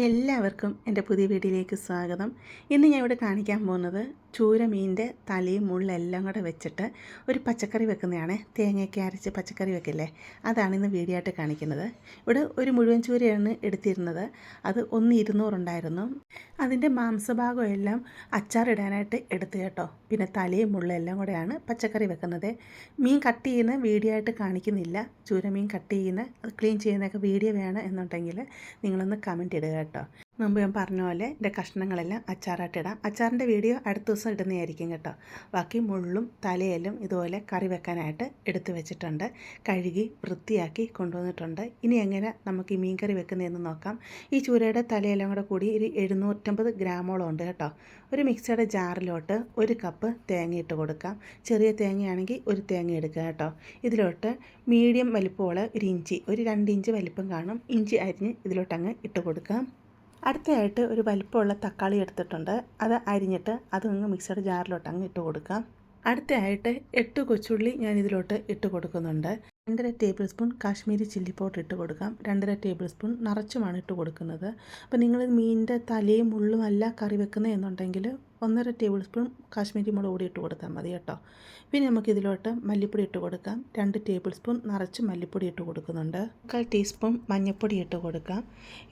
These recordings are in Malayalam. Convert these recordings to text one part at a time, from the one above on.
എല്ലാവർക്കും എന്റെ പുതിയ വീഡിയോയിലേക്ക് സ്വാഗതം. ഇന്ന് ഞാൻ ഇവിടെ കാണിക്കാൻ പോകുന്നത് ചൂരമീന്റെ തലയും മുള്ളെല്ലാം കൂടെ വെച്ചിട്ട് ഒരു പച്ചക്കറി വെക്കുന്നതാണ്. തേങ്ങയൊക്കെ അരച്ച് പച്ചക്കറി വെക്കില്ലേ? അതാണ് ഇന്ന് വീഡിയോ ആയിട്ട് കാണിക്കുന്നത്. ഇവിടെ ഒരു മുഴുവൻ ചൂരയാണ് എടുത്തിരുന്നത്. അത് ഒന്ന് ഇരുന്നൂറുണ്ടായിരുന്നു. അതിന്റെ മാംസഭാഗം എല്ലാം അച്ചാറിടാനായിട്ട് എടുത്തു കേട്ടോ. പിന്നെ തലയും മുള്ളെല്ലാം കൂടെയാണ് പച്ചക്കറി വെക്കുന്നത്. മീൻ കട്ട് ചെയ്യുന്ന വീഡിയോ ആയിട്ട് കാണിക്കുന്നില്ല. ചൂരമീൻ കട്ട് ചെയ്യുന്ന ക്ലീൻ ചെയ്യുന്നതൊക്കെ വീഡിയോ വേണം എന്നുണ്ടെങ്കിൽ നിങ്ങളൊന്ന് കമന്റ് ഇടുക കേട്ടോ. മുമ്പ് ഞാൻ പറഞ്ഞ പോലെ എന്റെ കഷ്ണങ്ങളെല്ലാം അച്ചാറായിട്ട് ഇടാം. അച്ചാറിന്റെ വീഡിയോ അടുത്ത ദിവസം ഇടുന്നതായിരിക്കും കേട്ടോ. ബാക്കി മുള്ളും തലയിലും ഇതുപോലെ കറി വെക്കാനായിട്ട് എടുത്തു വെച്ചിട്ടുണ്ട്. കഴുകി വൃത്തിയാക്കി കൊണ്ടുവന്നിട്ടുണ്ട്. ഇനി എങ്ങനെ നമുക്ക് ഈ മീൻ കറി വെക്കുന്നതെന്ന് നോക്കാം. ഈ ചൂരയുടെ തലയെല്ലാം കൂടെ കൂടി ഒരു എഴുന്നൂറ്റമ്പത് ഗ്രാമോളം ഉണ്ട് കേട്ടോ. ഒരു മിക്സിയുടെ ജാറിലോട്ട് ഒരു കപ്പ് തേങ്ങ ഇട്ട് കൊടുക്കാം. ചെറിയ തേങ്ങയാണെങ്കിൽ ഒരു തേങ്ങ എടുക്കുക കേട്ടോ. ഇതിലോട്ട് മീഡിയം വലിപ്പമുള്ള ഒരു ഇഞ്ചി ഒരു രണ്ട് ഇഞ്ച് വലിപ്പം കാണും. ഇഞ്ചി അരിഞ്ഞ് ഇതിലോട്ടങ്ങ് ഇട്ട് കൊടുക്കാം. അടുത്തതായിട്ട് ഒരു വലിപ്പമുള്ള തക്കാളി എടുത്തിട്ടുണ്ട്. അത് അരിഞ്ഞിട്ട് അതൊന്ന് മിക്സഡ് ജാറിലോട്ട് അങ്ങ് ഇട്ട് കൊടുക്കാം. അടുത്തതായിട്ട് എട്ട് കൊച്ചുള്ളി ഞാൻ ഇതിലോട്ട് ഇട്ട് കൊടുക്കുന്നുണ്ട്. രണ്ടര tablespoon Kashmiri chilli powder ഇട്ട് കൊടുക്കാം. രണ്ടര ടേബിൾ സ്പൂൺ നിറച്ചുമാണ് ഇട്ട് കൊടുക്കുന്നത്. അപ്പോൾ നിങ്ങൾ മീനിന്റെ തലയും മുള്ളും അല്ല കറി വെക്കുന്നത് എന്നുണ്ടെങ്കിൽ ഒന്നര ടേബിൾ സ്പൂൺ കാശ്മീരി മുളക് പൊടി ഇട്ട് കൊടുത്താൽ മതി കേട്ടോ. പിന്നെ നമുക്കിതിലോട്ട് മല്ലിപ്പൊടി ഇട്ട് കൊടുക്കാം. രണ്ട് ടേബിൾ സ്പൂൺ നിറച്ച് മല്ലിപ്പൊടി ഇട്ട് കൊടുക്കുന്നുണ്ട്. മുക്കാൽ ടീസ്പൂൺ മഞ്ഞൾപ്പൊടി ഇട്ട് കൊടുക്കാം.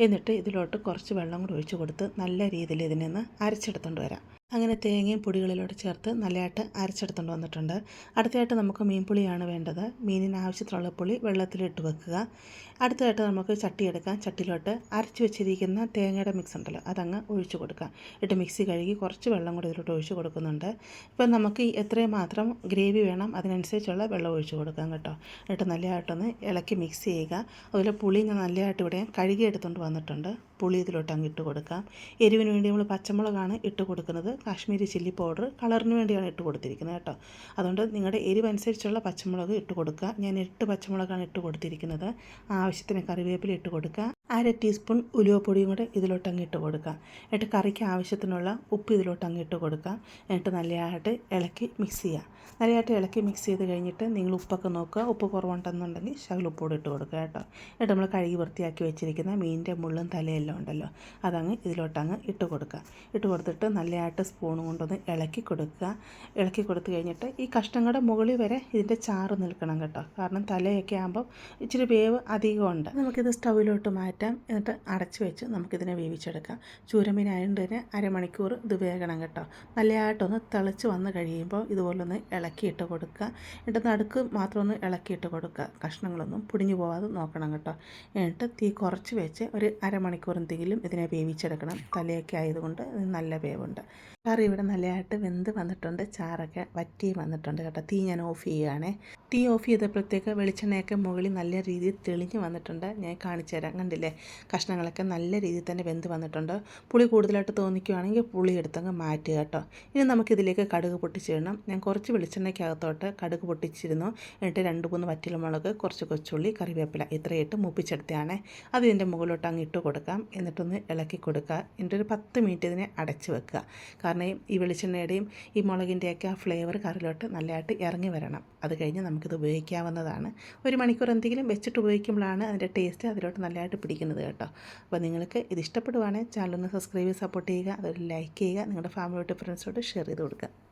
എന്നിട്ട് ഇതിലോട്ട് കുറച്ച് വെള്ളം കൂടി ഒഴിച്ച് കൊടുത്ത് നല്ല രീതിയിൽ ഇതിനെ നിന്ന് അരച്ചെടുത്തുകൊണ്ട് വരാം. അങ്ങനെ തേങ്ങയും പൊടികളിലോട്ട് ചേർത്ത് നല്ലതായിട്ട് അരച്ചെടുത്തുകൊണ്ട് വന്നിട്ടുണ്ട്. അടുത്തതായിട്ട് നമുക്ക് മീൻ പുളിയാണ് വേണ്ടത്. മീനിന് ആവശ്യത്തിനുള്ള പുളി വെള്ളത്തിലിട്ട് വെക്കുക. അടുത്തതായിട്ട് നമുക്ക് ചട്ടി എടുക്കാം. ചട്ടിയിലോട്ട് അരച്ച് വെച്ചിരിക്കുന്ന തേങ്ങയുടെ മിക്സ് ഉണ്ടല്ലോ അതങ്ങ് ഒഴിച്ചു കൊടുക്കാം. ഇട്ട് മിക്സി കഴുകി കുറച്ച് വെള്ളം കൂടി ഇതിലോട്ട് ഒഴിച്ചു കൊടുക്കുന്നുണ്ട്. ഇപ്പം നമുക്ക് എത്രയും മാത്രം ഗ്രേവി വേണം അതിനനുസരിച്ചുള്ള വെള്ളം ഒഴിച്ചു കൊടുക്കാം കേട്ടോ. എന്നിട്ട് നല്ലതായിട്ടൊന്ന് ഇളക്കി മിക്സ് ചെയ്യുക. അതുപോലെ പുളി ഞാൻ നല്ലതായിട്ട് ഇവിടെ കഴുകി എടുത്തുകൊണ്ട് വന്നിട്ടുണ്ട്. പുളി ഇതിലോട്ട് അങ്ങ് ഇട്ട് കൊടുക്കാം. എരിവിന് വേണ്ടി നമ്മൾ പച്ചമുളകാണ് ഇട്ട് കൊടുക്കുന്നത്. കാശ്മീരി ചില്ലി പൗഡർ കളറിന് വേണ്ടിയാണ് ഇട്ട് കൊടുത്തിരിക്കുന്നത് കേട്ടോ. അതുകൊണ്ട് നിങ്ങളുടെ എരിവനുസരിച്ചുള്ള പച്ചമുളക് ഇട്ട് കൊടുക്കുക. ഞാൻ എട്ട് പച്ചമുളകാണ് ഇട്ട് കൊടുത്തിരിക്കുന്നത്. ആവശ്യത്തിന് കറിവേപ്പില ഇട്ട് കൊടുക്കുക. അര ടീസ്പൂൺ ഉലുവപ്പൊടിയും കൂടെ ഇതിലോട്ട് അങ്ങ് ഇട്ട് കൊടുക്കുക. എന്നിട്ട് കറിക്ക് ആവശ്യത്തിനുള്ള ഉപ്പ് ഇതിലോട്ട് അങ്ങ് ഇട്ട് കൊടുക്കുക. എന്നിട്ട് നല്ലതായിട്ട് ഇളക്കി മിക്സ് ചെയ്യുക. നല്ലതായിട്ട് ഇളക്കി മിക്സ് ചെയ്ത് കഴിഞ്ഞിട്ട് നിങ്ങൾ ഉപ്പൊക്കെ നോക്കുക. ഉപ്പ് കുറവുണ്ടെന്നുണ്ടെങ്കിൽ ശകല ഉപ്പോട് ഇട്ട് കൊടുക്കുക കേട്ടോ. എന്നിട്ട് നമ്മൾ കഴുകി വൃത്തിയാക്കി വെച്ചിരിക്കുന്ന മീനിന്റെ മുള്ളും തലയെല്ലാം ഉണ്ടല്ലോ അതങ്ങ് ഇതിലോട്ടങ്ങ് ഇട്ട് കൊടുക്കുക. ഇട്ട് കൊടുത്തിട്ട് നല്ലതായിട്ട് സ്പൂൺ കൊണ്ടൊന്ന് ഇളക്കി കൊടുക്കുക. ഇളക്കി കൊടുത്തു കഴിഞ്ഞിട്ട് ഈ കഷ്ണങ്ങളുടെ മുകളിൽ വരെ ഇതിന്റെ ചാറ് നിൽക്കണം കേട്ടോ. കാരണം തലയൊക്കെ ആകുമ്പം ഇച്ചിരി വേവ് അധികമുണ്ട്. നമുക്കിത് സ്റ്റൗവിലോട്ട് മാറ്റി. മാറ്റാം എന്നിട്ട് അടച്ച് വെച്ച് നമുക്കിതിനെ വേവിച്ചെടുക്കാം. ചൂരമീനായതുകൊണ്ട് തന്നെ അരമണിക്കൂർ ഇത് വേകണം കേട്ടോ. നല്ലതായിട്ടൊന്ന് തിളച്ച് വന്ന് കഴിയുമ്പോൾ ഇതുപോലൊന്ന് ഇളക്കിയിട്ട് കൊടുക്കുക. എന്നിട്ട് നടുക്ക് മാത്രം ഒന്ന് ഇളക്കിയിട്ട് കൊടുക്കുക. കഷ്ണങ്ങളൊന്നും പൊടിഞ്ഞു പോവാതെ നോക്കണം കേട്ടോ. എന്നിട്ട് തീ കുറച്ച് വെച്ച് ഒരു അരമണിക്കൂർ എന്തെങ്കിലും ഇതിനെ വേവിച്ചെടുക്കണം. തലയൊക്കെ ആയതുകൊണ്ട് നല്ല വേവുണ്ട്. കറി ഇവിടെ നല്ലതായിട്ട് വെന്ത് വന്നിട്ടുണ്ട്. ചാറൊക്കെ വറ്റി വന്നിട്ടുണ്ട് കേട്ടോ. തീ ഞാൻ ഓഫ് ചെയ്യുകയാണേ. തീ ഓഫ് ചെയ്തപ്പോഴത്തേക്ക് വെളിച്ചെണ്ണയൊക്കെ മുകളിൽ നല്ല രീതിയിൽ തെളിഞ്ഞ് വന്നിട്ടുണ്ട്. ഞാൻ കാണിച്ചു തരാം. കണ്ടില്ലേ? കഷ്ണങ്ങളൊക്കെ നല്ല രീതിയിൽ തന്നെ വെന്ത് വന്നിട്ടുണ്ട്. പുളി കൂടുതലായിട്ട് തോന്നിക്കുകയാണെങ്കിൽ പുളി എടുത്തങ്ങ് മാറ്റുക കേട്ടോ. ഇനി നമുക്കിതിലേക്ക് കടുക് പൊട്ടിച്ചിടണം. ഞാൻ കുറച്ച് വെളിച്ചെണ്ണയ്ക്കകത്തോട്ട് കടുക് പൊട്ടിച്ചിരുന്നു. എന്നിട്ട് രണ്ട് മൂന്ന് വറ്റൽമുളക് കുറച്ച് കൊച്ചുള്ളി കറിവേപ്പില ഇത്രയിട്ട് മുപ്പിച്ചെടുത്തതാണ്. അത് ഇതിന്റെ മുകളിലോട്ട് അങ്ങ് ഇട്ട് കൊടുക്കാം. എന്നിട്ടൊന്ന് ഇളക്കി കൊടുക്കുക. എന്നിട്ട് ഒരു പത്ത് മിനിറ്റ് ഇതിനെ അടച്ച് വെക്കുക. കാരണം ഈ വെളിച്ചെണ്ണയുടെയും ഈ മുളകിന്റെയൊക്കെ ആ ഫ്ലേവർ കറിയിലോട്ട് നല്ലതായിട്ട് ഇറങ്ങി വരണം. അത് കഴിഞ്ഞ് നമുക്കിത് ഉപയോഗിക്കാവുന്നതാണ്. ഒരു മണിക്കൂർ എന്തെങ്കിലും വെച്ചിട്ട് ഉപയോഗിക്കുമ്പോഴാണ് അതിന്റെ ടേസ്റ്റ് അതിലോട്ട് നല്ലതായിട്ട് പിടിക്കുന്നത് കേട്ടോ. അപ്പോൾ നിങ്ങൾക്ക് ഇത് ഇഷ്ടപ്പെടുവാണെങ്കിൽ ചാനലൊന്ന് സബ്സ്ക്രൈബ് സപ്പോർട്ട് ചെയ്യുക അതൊരു ലൈക്ക് ചെയ്യുക നിങ്ങളുടെ ഫാമിലിയോട്ട് ഫ്രണ്ട്സോട്ട് ഷെയർ ചെയ്ത് കൊടുക്കുക.